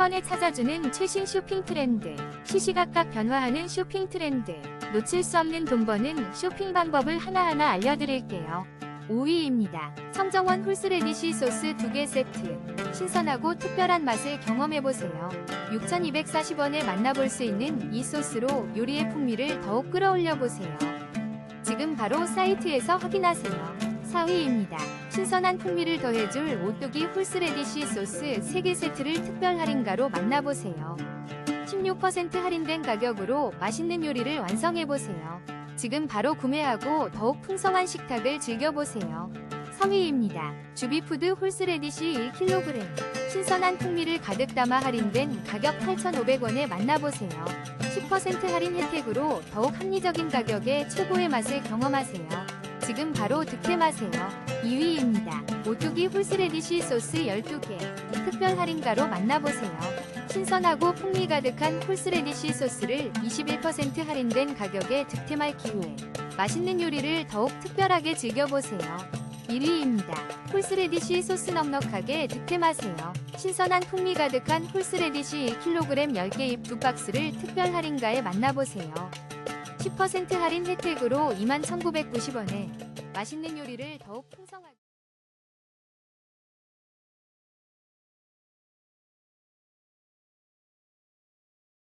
번에 찾아주는 최신 쇼핑 트렌드, 시시각각 변화하는 쇼핑 트렌드, 놓칠 수 없는 돈 버는 쇼핑 방법을 하나하나 알려드릴게요. 5위입니다. 성정원 홀스레디시 소스 2개 세트. 신선하고 특별한 맛을 경험해보세요. 6,240원에 만나볼 수 있는 이 소스로 요리의 풍미를 더욱 끌어올려보세요. 지금 바로 사이트에서 확인하세요. 4위입니다. 신선한 풍미를 더해줄 오뚜기 홀스레디시 소스 3개 세트를 특별 할인가로 만나보세요. 16% 할인된 가격으로 맛있는 요리를 완성해보세요. 지금 바로 구매하고 더욱 풍성한 식탁을 즐겨보세요. 3위입니다. 주비푸드 홀스레디시 1kg. 신선한 풍미를 가득 담아 할인된 가격 8,500원에 만나보세요. 10% 할인 혜택으로 더욱 합리적인 가격에 최고의 맛을 경험하세요. 지금 바로 득템하세요. 2위입니다. 오뚜기 홀스레디시 소스 12개. 특별 할인가로 만나보세요. 신선하고 풍미 가득한 홀스레디시 소스를 21% 할인된 가격에 득템할 기회. 맛있는 요리를 더욱 특별하게 즐겨보세요. 1위입니다. 홀스레디시 소스 넉넉하게 득템하세요. 신선한 풍미 가득한 홀스레디시 1kg 10개 입 두 박스를 특별 할인가에 만나보세요. 10% 할인 혜택으로 21,990원에 맛있는 요리를 더욱 풍성하게